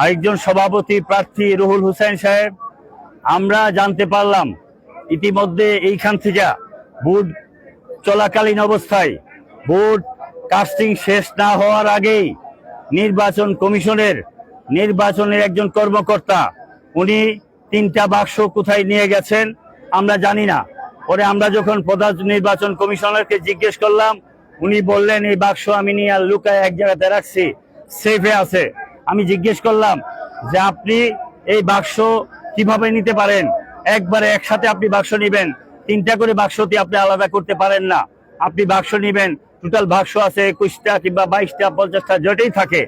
আরেকজন সভাপতি প্রার্থী রুহুল হোসেন সাহেব। আমরা জানতে পারলাম, ইতিমধ্যে এইখান থেকে ভোট চলাকালীন অবস্থায় ভোট কাস্টিং শেষ না হওয়ার আগেই নির্বাচন কমিশনের নির্বাচনের একজন কর্মকর্তা, উনি তিনটা বাক্স কোথায় নিয়ে গেছেন আমরা জানি না। পরে আমরা যখন প্রধান নির্বাচন কমিশনারকে জিজ্ঞেস করলাম, উনি বললেন, এই বাক্স আমি নিয়ে আর লুকায় এক জায়গাতে রাখছি, সেফে আছে। আমি জিজ্ঞেস করলাম যে আপনি এই বাক্স কীভাবে নিতে পারেন? একবারে একসাথে আপনি বাক্স নিবেন। তিনটা করে বাক্সটি আপনি আলাদা করতে পারেন না। আপনি বাক্স নিবেন টোটাল বাক্স আছে একুশটা কিংবা বাইশটা, পঞ্চাশটা যেটাই থাকে,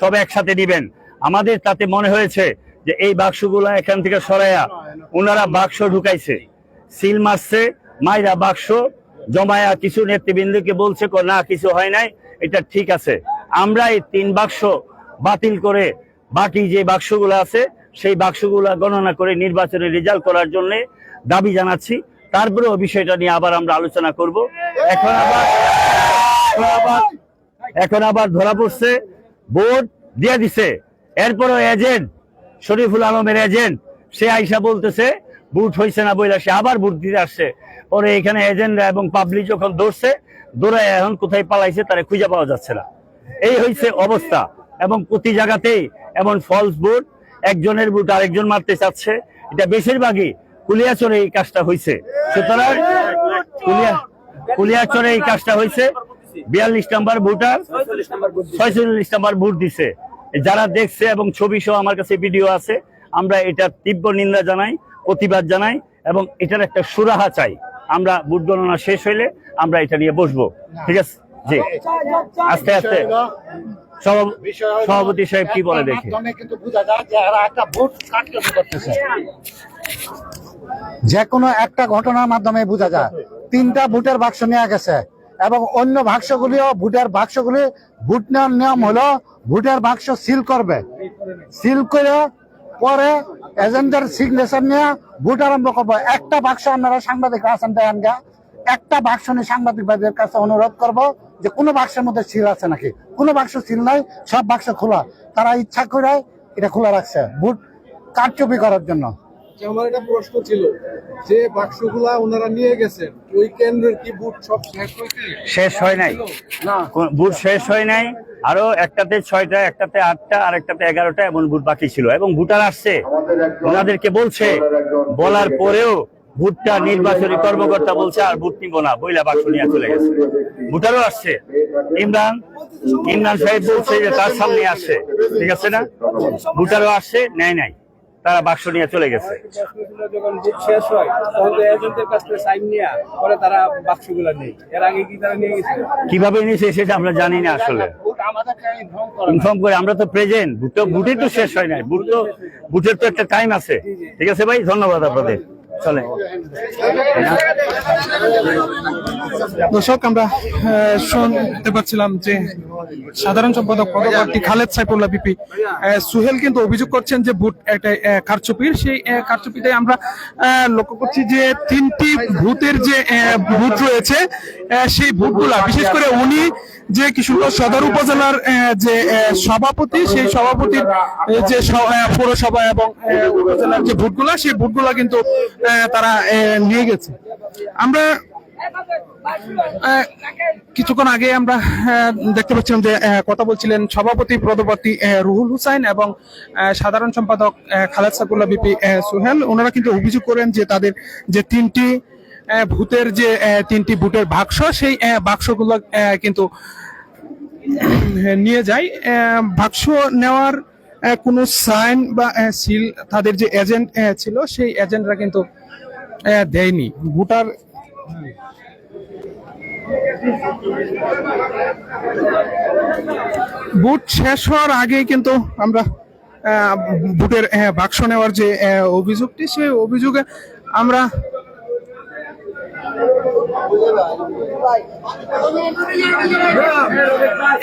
সব একসাথে নিবেন। আমাদের তাতে মনে হয়েছে যে এই বাক্সগুলো এখান থেকে সরাইয়া ওনারা বাক্স ঢুকাইছে। সিল মারছে, মাইরা বাক্স জমায়া কিছু নেতৃবৃন্দকে বলছে না, কিছু হয় নাই, এটা ঠিক আছে। আমরা এই তিন বাক্স বাতিল করে বাকি যে বাক্সগুলো আছে, সেই বাক্সগুলো গণনা করে নির্বাচনের রেজাল্ট করার জন্য দাবি জানাচ্ছি। তারপরেও বিষয়টা নিয়ে আবার আমরা আলোচনা করব। এখন আবার এখন আবার ধরা পড়ছে, ভোট দিয়ে দিছে। এরপরও এজেন্ট শরীফুল আলমের এজেন্ট সে আইসা বলতেছে বুট হয়েছে না বইলা সে আবার বুট দিতে আসছে। পরে এখানে এজেন্টরা এবং পাবলিক যখন দৌড়ছে দৌড়ায় এখন কোথায় পালাইছে তারা খুঁজে পাওয়া যাচ্ছে না। এই হয়েছে অবস্থা। এবং প্রতি জায়গাতেই এমন ফলস বুট একজনের বুট আরেকজন মারতে চাচ্ছে। এটা বেশিরভাগই কুলিয়াচরে এই কাজটা হয়েছে সুতরাং কুলিয়া কুলিয়াচরে এই কাজটা হয়েছে বিয়াল্লিশ নাম্বার ভোটার ছয়চল্লিশ নাম্বার ভোট দিছে। যারা দেখছে এবং ছবি সহ আমার কাছে ভিডিও আছে, আমরা এটা তীব্র নিন্দা জানাই, প্রতিবাদ জানাই এবং এটার একটা সুরাহা চাই। আমরা ভোট গণনা শেষ হইলে আমরা এটা নিয়ে বসবো। ঠিক আছে? জি। আস্তে আস্তে। সভাপতি সাহেব কি বলে দেখি? মাধ্যমে কিন্তু বোঝা যায় যে একটা ভোট কারচুপি করতেছে। যে কোনো একটা ঘটনার মাধ্যমে বোঝা যায়। তিনটা ভোটের বাক্স নেওয়া গেছে এবং অন্য বাক্সগুলিও ভোটের বাক্সগুলি ভোট নেওয়ার নিয়ম হলো ভোটের বাক্স সিল করবে। সিল করে পরে এজেন্টের সিগনেচার নিয়ে ভোট আরম্ভ করব। একটা বাক্স আপনারা সাংবাদিক আছেন একটা বাক্স নিয়ে সাংবাদিক ভাইদের কাছে অনুরোধ করব যে কোনো বাক্সের মধ্যে সিল আছে নাকি? কোনো বাক্স সিল নাই সব বাক্স খোলা। তারা ইচ্ছা করে এটা খোলা রাখছে ভোট কারচুপি করার জন্য। আমার একটা প্রশ্ন ছিল যে বাক্সগুলা ওনারা নিয়ে গেছেন ওই কেন্দ্রের কি বুট সব শেষ হয়েছে শেষ হয় নাই। না। বুট শেষ হয় নাই আরও একটাতে ছয়টা একটাতে আটটা আর একটাতে এগারোটা এমন বুট বাকি ছিল। এবং ভুটার আসছে। ওনাদেরকে বলছে বলার পরেও ভুটটা নির্বাচনী কর্মকর্তা বলছে, আর ভোট নিব না। বইলা বাক্স নিয়ে চলে গেছে। ভুটারও আসছে। ইমরান ইমরান সাহেব বলছে যে তার সামনে আসছে। ঠিক আছে না? ভুটারও আসছে, নেয় নাই। তারা বাক্স নিয়ে চলে গেছে। কীভাবে নিয়েছে সেটা আমরা জানি না আসলে। ইনফর্ম করে, আমরা তো প্রেজেন্ট। বুট তো শেষ হয় নাই। বুট তো তো একটা টাইম আছে। ঠিক আছে ভাই? ধন্যবাদ আপনাদের। চলে। দর্শক আমরা শুনতে পাচ্ছিলাম যে সাধারণ সম্পাদক পদপ্রার্থী খালেদ সাইফুল্লাহ বিপি। সুহেল কিন্তু অভিযোগ করছেন যে ভোট একটা কারচুপির। সেই কারচুপিতে আমরা লক্ষ্য করছি যে তিনটি ভূতের যে ভূত রয়েছে সেই ভূতগুলা বিশেষ করে উনি যে কিশোরগঞ্জ সদর উপজেলার যে সভাপতি সেই সভাপতির যে পৌরসভা এবং উপজেলার যে ভোটগুলা সেই ভোটগুলা কিন্তু তারা নিয়ে গেছে। আমরা কিছুক্ষণ আগে আমরা দেখতে পাচ্ছিলাম যে কথা বলছিলেন সভাপতি পদপ্রার্থী রুহুল হুসাইন এবং সাধারণ সম্পাদক খালেদ সাকুল্লাহ, বিপি সোহেল। ওনারা কিন্তু অভিযোগ করেন যে তাদের যে তিনটি ভূতের যে তিনটি ভূতের বাক্স, সেই বাক্সগুলো কিন্তু নিয়ে যায়। বাক্স নেওয়ার কোনো সাইন বা সিল তাদের যে এজেন্ট ছিল, সেই এজেন্টরা কিন্তু দেয়নি। ভোটার বুট শেষ হওয়ার আগেই কিন্তু আমরা বুটের বাক্স নেওয়ার যে অভিযোগটি সেই অভিযোগে আমরা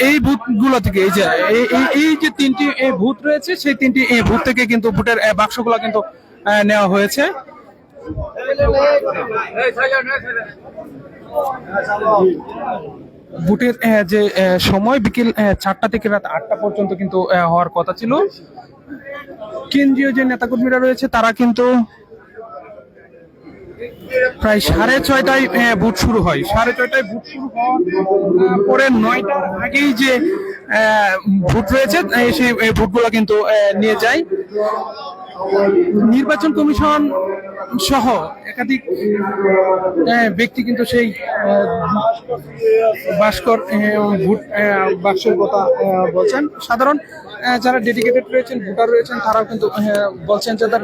এই ভূতগুলো থেকে এই যে এই- যে তিনটি ভূত রয়েছে সেই তিনটি ভূত থেকে কিন্তু আহ, বাক্সগুলো কিন্তু নেওয়া হয়েছে। আহ, যে সময় বিকেল চারটা থেকে রাত আটটা পর্যন্ত কিন্তু হওয়ার কথা ছিল। কেন্দ্রীয় যে নেতাকর্মীরা রয়েছে তারা কিন্তু প্রায় সাড়ে ছয়টায় ভোট শুরু হয়। সাড়ে ছয়টায় ভোট শুরু হওয়ার পরে নয়টার আগেই যে ভোট রয়েছে সেই ভোটগুলো কিন্তু নিয়ে যায়। নির্বাচন কমিশন সহ একাধিক ব্যক্তি কিন্তু সেই ভাস্কর ভোট বাক্সের কথা বলছেন। সাধারণ যারা ডেডিকেটেড রয়েছেন, ভোটার রয়েছেন, তারাও কিন্তু বলছেন যে তার